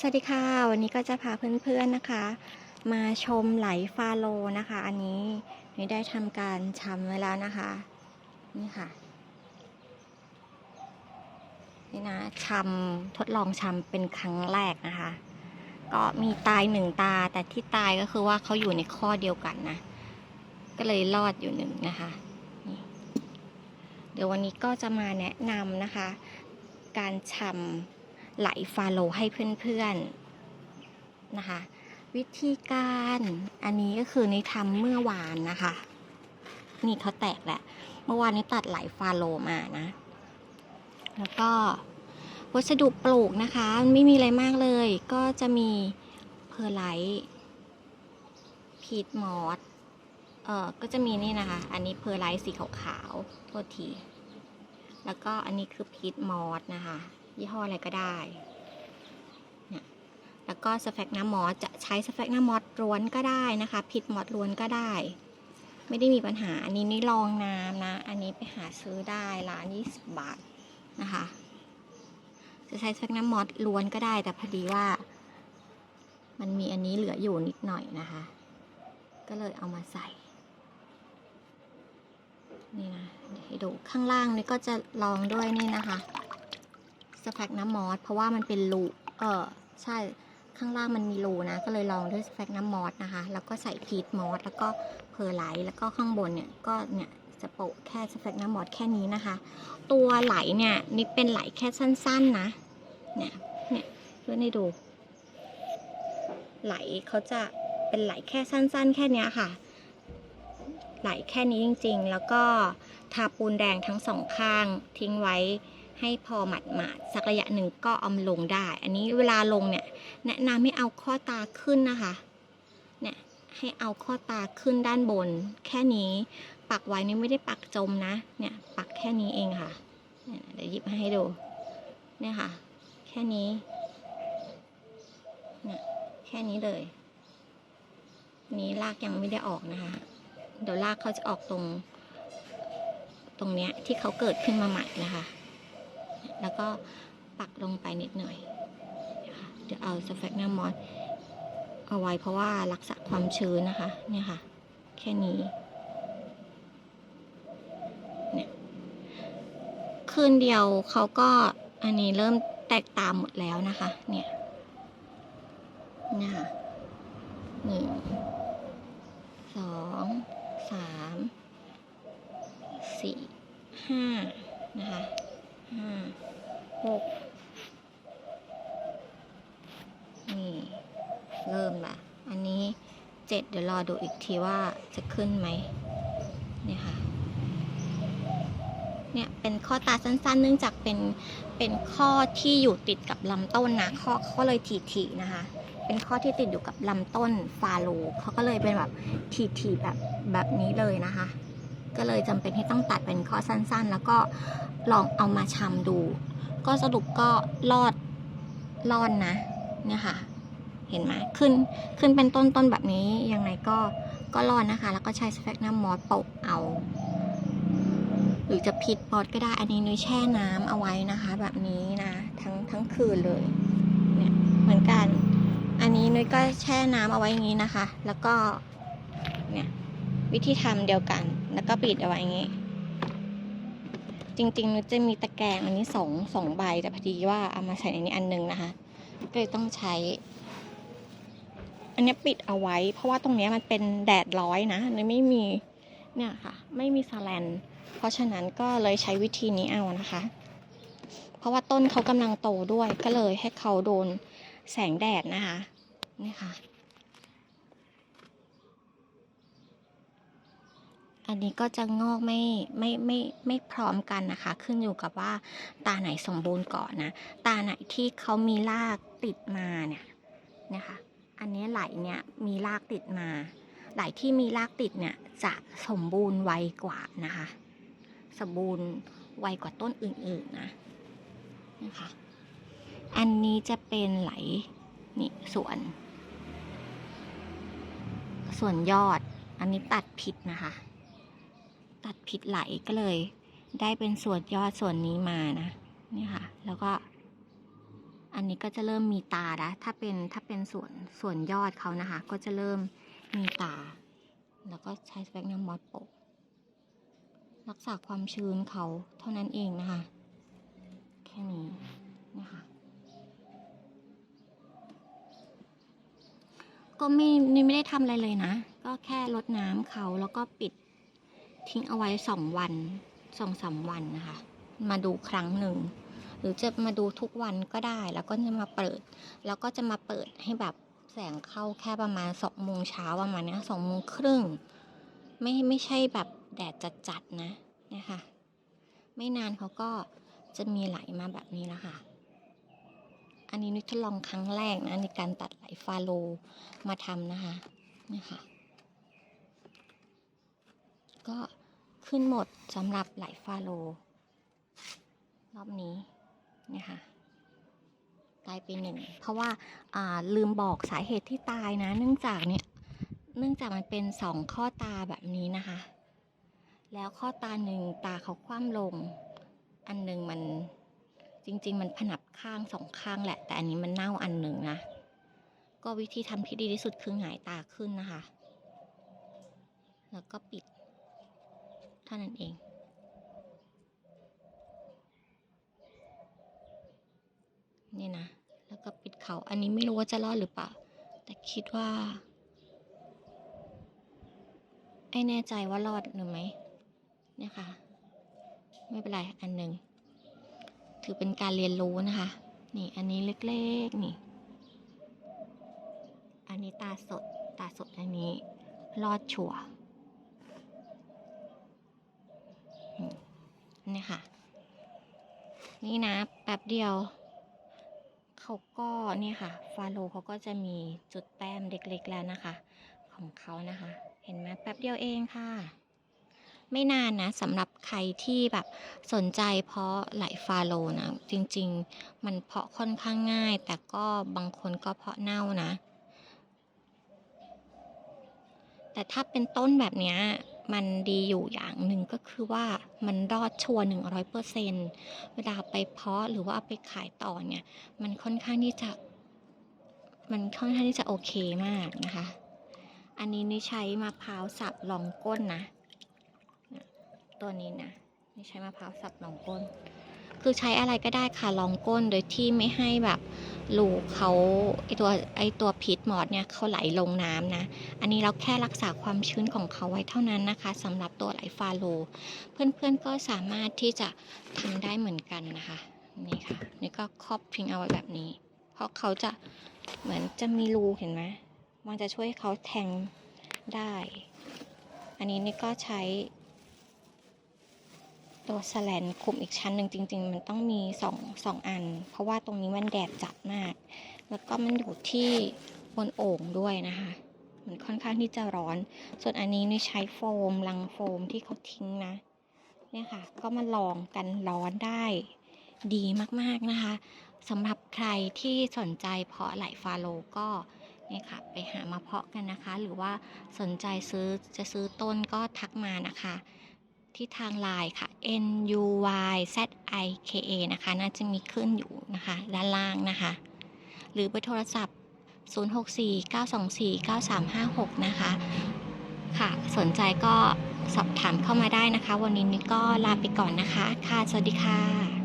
สวัสดีค่ะ วันนี้ก็จะพาเพื่อนๆนะคะ มาชมไหลฟาโลนะคะ อันนี้นี่ได้ทำการชำไว้แล้วนะคะ นี่ค่ะนี่นะชำทดลองชำเป็นครั้งแรกนะคะ ก็มีตายหนึ่งตาแต่ที่ตายก็คือว่าเขาอยู่ในข้อเดียวกันนะ ก็เลยรอดอยู่หนึ่งนะคะเดี๋ยววันนี้ก็จะมาแนะนำนะคะ การชำ ไหลฟาโลให้เพื่อนๆนะคะ วิธีการอันนี้ก็คือนี่ทำเมื่อวานนะคะ นี่เขาแตกแหละ เมื่อวานนี้ตัดไหลฟาโลมานะ แล้วก็วัสดุปลูกนะคะมันไม่มีอะไรมากเลย ก็จะมีเพอร์ไลท์พีทมอสเอ่อก็จะมีนี่นะคะ อันนี้เพอร์ไลท์สีขาวๆโทษที แล้วก็อันนี้คือพีทมอสนะคะ ยี่ห้ออะไรก็ได้เนี่ยแล้วก็สแฟกน้ามอสจะใช้สแฟกน้ามอสล้วนก็ได้นะคะพีทมอสล้วนก็ได้ ไม่ได้มีปัญหาอันนี้นี่ลองน้ำนะ อันนี้ไปหาซื้อได้ร้าน20 บาทนะคะ จะใช้สแฟกน้ำมอสล้วนก็ได้ แต่พอดีว่า มันมีอันนี้เหลืออยู่นิดหน่อยนะคะ ก็เลยเอามาใส่นี่นะให้ดูข้างล่างนี่ก็จะลองด้วยนี่นะคะ สแฟกน้ำมอสเพราะว่ามันเป็นรูเออใช่ข้างล่างมันมีรูนะ ก็เลยลองด้วยสแฟกน้ำมอสนะคะ แล้วก็ใส่พีทมอสแล้วก็เพอร์ไลท์แล้วก็ข้างบนเนี่ยก็เนี่ยจะโปะแค่สแฟกน้ำมอสแค่นี้นะคะ ตัวไหลเนี่ยนี่เป็นไหลแค่สั้น ๆ นะ เนี่ยเนี่ยเพื่อนให้ดู ไหลเขาจะเป็นไหลแค่สั้น ๆ แค่เนี้ยค่ะ ไหลแค่นี้จริง ๆ แล้วก็ทาปูนแดงทั้งสองข้างทิ้งไว้ ให้พอหมัดหมาดสักระยะหนึ่งก็เอามลงได้ อันนี้เวลาลงเนี่ยแนะนำให้เอาข้อตาขึ้นนะคะเนี่ยให้เอาข้อตาขึ้นด้านบน แค่นี้ปักไว้นี่ไม่ได้ปักจมนะเนี่ยปักแค่นี้เองค่ะเนี่ยเดี๋ยวหยิบมาให้ดูเนี่ยค่ะ แค่นี้เนี่ยแค่นี้เลย นี้ลากยังไม่ได้ออกนะคะ เดี๋ยวลากเขาจะออกตรง ตรงเนี้ยที่เขาเกิดขึ้นมาใหม่นะคะ แล้วก็ปักลงไปนิดหน่อยนะคะเดี๋ยวเอาสแฟกน้ามอสเอาไว้เพราะว่ารักษาความชื้นนะคะ เนี่ยค่ะ แค่นี้ เนี่ย คืนเดียวเขาก็อันนี้เริ่มแตกตามหมดแล้วนะคะ เนี่ยเนี่ยค่ะหนึ่งสองสามสี่ห้านะคะ ห้าหกนี่ เริ่มละอันนี้เจ็ดเดี๋ยวรอดูอีกทีว่าจะขึ้นไหมเนี่ยค่ะเนี่ยเป็นข้อตาสั้นๆ เนื่องจากเป็นเป็นข้อที่อยู่ติดกับลำต้นนะข้อข้อเลยทีๆนะคะ เป็นข้อที่ติดอยู่กับลำต้นฟาโลเขาก็เลยเป็นแบบทีๆแบบแบบนี้เลยนะคะ ก็เลยจำเป็นที่ต้องตัดเป็นข้อสั้นๆ แล้วก็ลองเอามาชำดู ก็สรุปก็รอดรอดนะเนี่ยค่ะ เห็นไหมขึ้นขึ้นเป็นต้นต้นแบบนี้ยังไงก็ก็รอดนะคะ แล้วก็ใช้สเปกน้ำมอสโปะเอา หรือจะพิดบอดก็ได้อันนี้นุ้ยแช่น้ำเอาไว้นะคะ แบบนี้นะทั้งทั้งคืนเลยเนี่ยเหมือนกัน อันนี้นุ้ยก็แช่น้ำเอาไว้อย่างนี้นะคะ แล้วก็เนี่ยวิธีทำเดียวกัน แล้วก็ปิดเอาไว้อย่างนี้ จริงๆนุจะมีตะแกรงอันนี้สองสองใบแต่พอดีว่าเอามาใส่ในนี้อันหนึงนะคะก็เลยต้องใช้ อันนี้ปิดเอาไว้ เพราะว่าตรงนี้มันเป็นแดดร้อยนะนไม่มีเนี่ยค่ะ ไม่มีสแลน เพราะฉะนั้นก็เลยใช้วิธีนี้เอานะคะ เพราะว่าต้นเขากำลังโตด้วยก็เลยให้เขาโดนแสงแดดนะคะนี่ค่ะ อันนี้ก็จะงอกไม่ไม่ไม่ไม่พร้อมกันนะคะ ขึ้นอยู่กับว่าตาไหนสมบูรณ์ก่อนนะ ตาไหนที่เขามีรากติดมาเนี่ยนะคะ อันนี้ไหลเนี่ยมีรากติดมา ไหลที่มีรากติดเนี่ยจะสมบูรณ์ไวกว่านะคะ สมบูรณ์ไวกว่าต้นอื่นๆนะนะคะ อันนี้จะเป็นไหลนี่ส่วน ส่วนยอด อันนี้ตัดผิดนะคะ ตัดผิดไหลก็เลย ได้เป็นส่วนยอดส่วนนี้มานะนี่ค่ะ แล้วก็ อันนี้ก็จะเริ่มมีตาละถ้าเป็นถ้าเป็นส่วนส่วนยอดเขานะคะ ก็จะเริ่มมีตา แล้วก็ใช้สเปกนัมมอสโปะรักษาความชื้นเขาเท่านั้นเองนะคะ แค่นี้นะคะก็ไม่นี่ไม่ได้ทำอะไรเลยนะ ก็แค่ลดน้ำเขาแล้วก็ปิด ทิ้งเอาไว้สองวันสองสามวันนะคะ มาดูครั้งหนึ่ง หรือจะมาดูทุกวันก็ได้ แล้วก็จะมาเปิด แล้วก็จะมาเปิดให้แบบแสงเข้าแค่ประมาณสองโมงเช้าประมาณนี้สองโมงครึ่ง ไม่ไม่ใช่แบบแดดจัดๆนะเนี่ยค่ะไม่นานเขาก็จะมีไหลมาแบบนี้แล้วค่ะ อันนี้นุชทดลองครั้งแรกนะในการตัดไหลฟาโลมาทำนะคะนี่ค่ะ ก็ขึ้นหมดสำหรับไหลฟาโล รอบนี้เนี่ยค่ะตายไปหนึ่งเพราะว่าอ่าลืมบอกสาเหตุที่ตายนะ เนื่องจากเนี่ยเนื่องจากมันเป็นสองข้อตาแบบนี้นะคะ แล้วข้อตาหนึ่งตาเขาคว่ำลง อันหนึ่งมันจริง ๆ มันผนับข้างสองข้างแหละ แต่อันนี้มันเน่าอันหนึ่งนะก็วิธีทำที่ดีที่สุดคือหงายตาขึ้นนะคะ แล้วก็ปิด เท่านั้นเอง นี่นะ แล้วก็ปิดเขา อันนี้ไม่รู้ว่าจะรอดหรือเปล่า แต่คิดว่าไอ้แน่ใจว่ารอดหรือไหมเนี่ยค่ะ ไม่เป็นไร อันหนึ่ง ถือเป็นการเรียนรู้นะคะ นี่อันนี้เล็กๆ นี่ อันนี้ตาสด ตาสดอันนี้ รอดชัวร์อืม นี่ค่ะ นี่นะแป๊บเดียว เขาก็เนี่ยค่ะ ฟาโลเขาก็จะมีจุดแต้มเล็กๆแล้วนะคะ ของเขานะคะ เห็นไหมแป๊บเดียวเองค่ะ ไม่นานนะสำหรับใครที่แบบสนใจเพาะไหลฟาโลนะจริงๆมันเพาะค่อนข้างง่าย แต่ก็บางคนก็เพาะเน่านะแต่ถ้าเป็นต้นแบบนี้ มันดีอยู่อย่างหนึ่งก็คือว่ามันรอดชัวหนึ่งร้อยเปอร์เซนเวลาไปเพาะหรือว่าเอาไปขายต่อเนี่ย มันค่อนข้างที่จะ มันค่อนข้างที่จะโอเคมากนะคะ อันนี้นี่ใช้มะพร้าวสับรองก้นนะ ตัวนี้นะนี่ใช้มะพร้าวสับรองก้น คือใช้อะไรก็ได้ค่ะรองก้นโดยที่ไม่ให้แบบ ลูกเขาไอตัวไอตัวพิษมอดเนี่ยเขาไหลลงน้ำนะ อันนี้เราแค่รักษาความชื้นของเขาไว้เท่านั้นนะคะสำหรับตัวไหลฟาโล เพื่อนๆก็สามารถที่จะทำได้เหมือนกันนะคะนี่ค่ะนี่ก็ครอบทิ้งเอาไว้แบบนี้ เพราะเขาจะเหมือนจะมีรูเห็นไหมมันจะช่วยให้เขาแทงได้ อันนี้นี่ก็ใช้ ตัวแสแลนคุมอีกชั้นหนึ่งจริง ๆ มันต้องมีสองสองอัน เพราะว่าตรงนี้มันแดดจัดมาก แล้วก็มันอยู่ที่บนโอ่งด้วยนะคะ มันค่อนข้างที่จะร้อน ส่วนอันนี้นี่ใช้โฟมลังโฟมที่เขาทิ้งนะ เนี่ยค่ะ ก็มาลองกันร้อนได้ดีมากๆนะคะสำหรับใครที่สนใจเพาะไหลฟาโลก็เนี่ยค่ะไปหามาเพาะกันนะคะ หรือว่าสนใจซื้อจะซื้อต้นก็ทักมานะคะ ที่ทางไลน์ค่ะ n u y z i k a นะคะ น่าจะมีขึ้นอยู่นะคะ ด้านล่างนะคะ หรือเบอร์โทรศัพท์ 0649249356 นะคะ ค่ะ สนใจก็สอบถามเข้ามาได้นะคะ วันนี้นิดก็ลาไปก่อนนะคะ ค่ะ สวัสดีค่ะ